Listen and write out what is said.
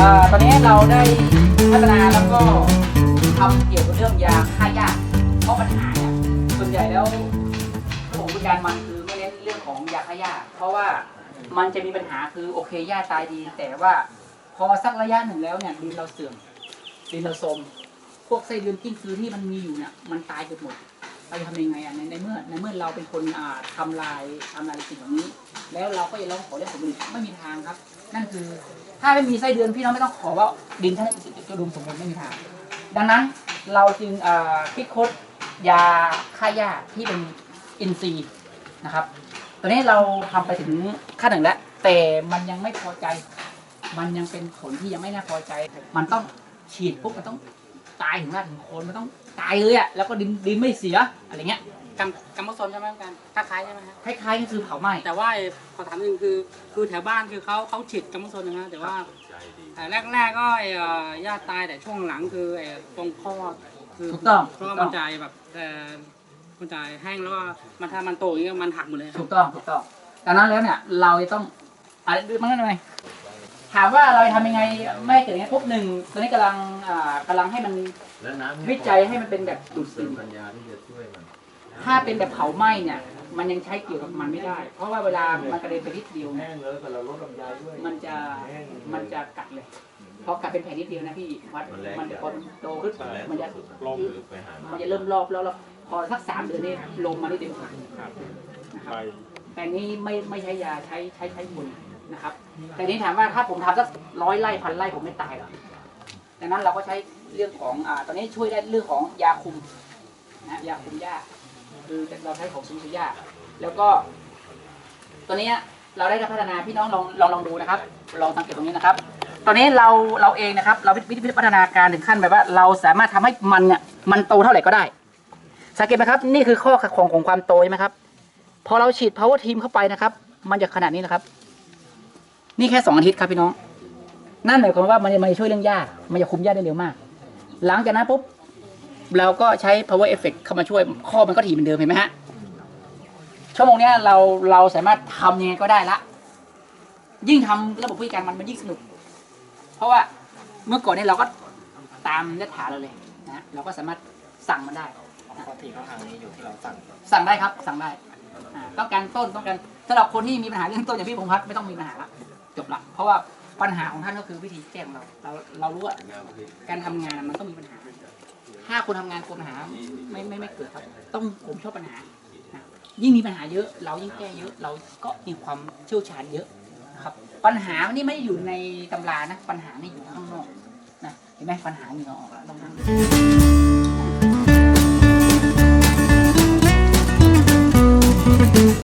อ่าตอนนี้เราได้พัฒนาแล้วก็ทำเกี่ยวกับเรื่องยาฆ่าหญ้าเพราะปัญหาเนี่ยส่วนใหญ่แล้วระบบการมันคือไม่เน้นเรื่องของยาฆ่าหญ้าเพราะว่ามันจะมีปัญหาคือโอเคหญ้าตายดี แต่ว่าพอสักระยะหนึ่งแล้วเนี่ยดินเราเสื่อมดินเราโทรมพวกไส้เดือนกิ้งคือที่มันมีอยู่เนี่ยมันตายเกือบหมด เราจะทำยังไงอะในในเมื่อในเมื่อเราเป็นคนอ่าทำลายทำลายสิ่งเหล่านี้ แล้วเราก็จะร้องขอเรื่องผลผลิตไม่มีทางครับ นั่นคือ ถ้าไม่มีไส้เดือนพี่น้องไม่ต้องขอว่าดินท่านจะอุดมสมบูรณ์ไม่มีทาง ดังนั้นเราจึงอ่าคิดค้นยาฆ่าหญ้าที่เป็นอินทรีย์นะครับตอนนี้เราทำไปถึงขั้นหนึ่งแล้วแต่มันยังไม่พอใจ มันยังเป็นผลที่ยังไม่น่าพอใจ มันต้องฉีดปุ๊บมันต้อง ตายถึงรากถึงโคนมันต้องตายเลยอะแล้วก็ดินดินไม่เสียอะไรเงี้ยกำกำมะสนใช่ไหมกันคล้ายๆใช่ไหมครับคล้ายๆก็คือเผาไหม้แต่ว่าไอ้ขอถามหนึ่งคือคือแถวบ้านคือเขาเขาฉีดกำมะสนนะฮะแต่ว่าแต่แรกๆก็ไอ้เอ่อญาติตายแต่ช่วงหลังคือไอ้ตรงข้อคือถูกต้องเพราะว่าถูกต้มัอนงจ่ายแบบเอ่อมันจ่ายแห้งแล้วก็มันถ้ามันโตอย่างเงี้ยมันหักหมดเลยถูกต้องถูกต้องดังนั้นแล้วเนี่ยเราจะต้องอะไรดูมันนั่นไง ถามว่าเราจะทำยังไงไม่ให้เกิดอย่างนี้พบหนึ่งตอนนี้กำลังอ่ากำลังให้มันและน้ำวิจัยให้มันเป็นแบบดูดเสริซึมมปัญญาที่จะช่วยมันถ้าเป็นแบบเผาไหม้เนี่ย มันยังใช้เกี่ยวกับมันไม่ได้ เพราะว่าเวลามันกระเด็นไปนิดเดียวเนี่ยแห้งเลยแต่เราลดลำไยด้วยมันจะมันจะกัดเลยพอกัดเป็นแผลนิดเดียวนะพี่วัดมันจะพอโตขึ้นมันจะลงไปหามันจะเริ่มรอบแล้วแล้วพอสักสามเดือนนี่ลงมานิดเดียวนะครับแต่นี้ไม่ไม่ใช้ยาใช้ใช้ใช้บุญ นะครับ แต่นี้ถามว่าถ้าผมทำสักร้อยไร่พันไร่ผมไม่ตายหรอกดังนั้นเราก็ใช้เรื่องของอ่าตอนนี้ช่วยได้เรื่องของยาคุมนะยาคุมหญ้าคือเราใช้ของซุนซุยาแล้วก็ ตัวนี้เราได้พัฒนาพี่น้องลองลองลองดูนะครับ ลองสังเกตตรงนี้นะครับ ตอนนี้เราเราเองนะครับ เราวิธีพัฒนาการถึงขั้นแบบว่า เราสามารถทำให้มันเนี่ยมันโตเท่าไหร่ก็ได้ สังเกตไหมครับ นี่คือข้อของของความโตใช่ไหมครับ พอเราฉีด power team เข้าไปนะครับ มันจะขนาดนี้นะครับ นี่แค่สองอาทิตย์ครับพี่น้อง นั่นหมายความว่ามันจะมันจะช่วยเรื่องหญ้ามันจะคุมหญ้าได้เร็วมาก หลังจากนั้นปุ๊บเราก็ใช้ power effect เข้ามาช่วยข้อมันก็ถี่เหมือนเดิมเห็นไหมฮะ ชั่วโมงเนี้ยเราเราสามารถทำยังไงก็ได้ละ ยิ่งทำระบบผู้จัดการมันมันยิ่งสนุก เพราะว่าเมื่อก่อนเนี่ยเราก็ตามยถาเราเลยนะเราก็สามารถสั่งมันได้ข้อที่เขาทางนี้อยู่ที่เราสั่ง สั่งได้ครับ สั่งได้อ่าต้องการต้นต้องการสำหรับคนที่มีปัญหาเรื่องต้นอย่างพี่พงษ์พัฒน์ไม่ต้องมีปัญหาละ จบละเพราะว่าปัญหาของท่านก็คือวิธีแก้ของเรา เราเรารู้ว่าการทำงานมันต้องมีปัญหา ถ้าคุณทำงานกลัวปัญหาไม่ไม่ไม่เกิดครับ ต้องผมชอบปัญหานะยิ่งมีปัญหาเยอะ เรายิ่งแก้เยอะ เราก็มีความเชี่ยวชาญเยอะนะครับ ปัญหานี่ไม่ได้อยู่ในตำรานะ ปัญหานี่อยู่ข้างนอกนะเห็นไหมปัญหาเหงื่อออกแล้วลองดู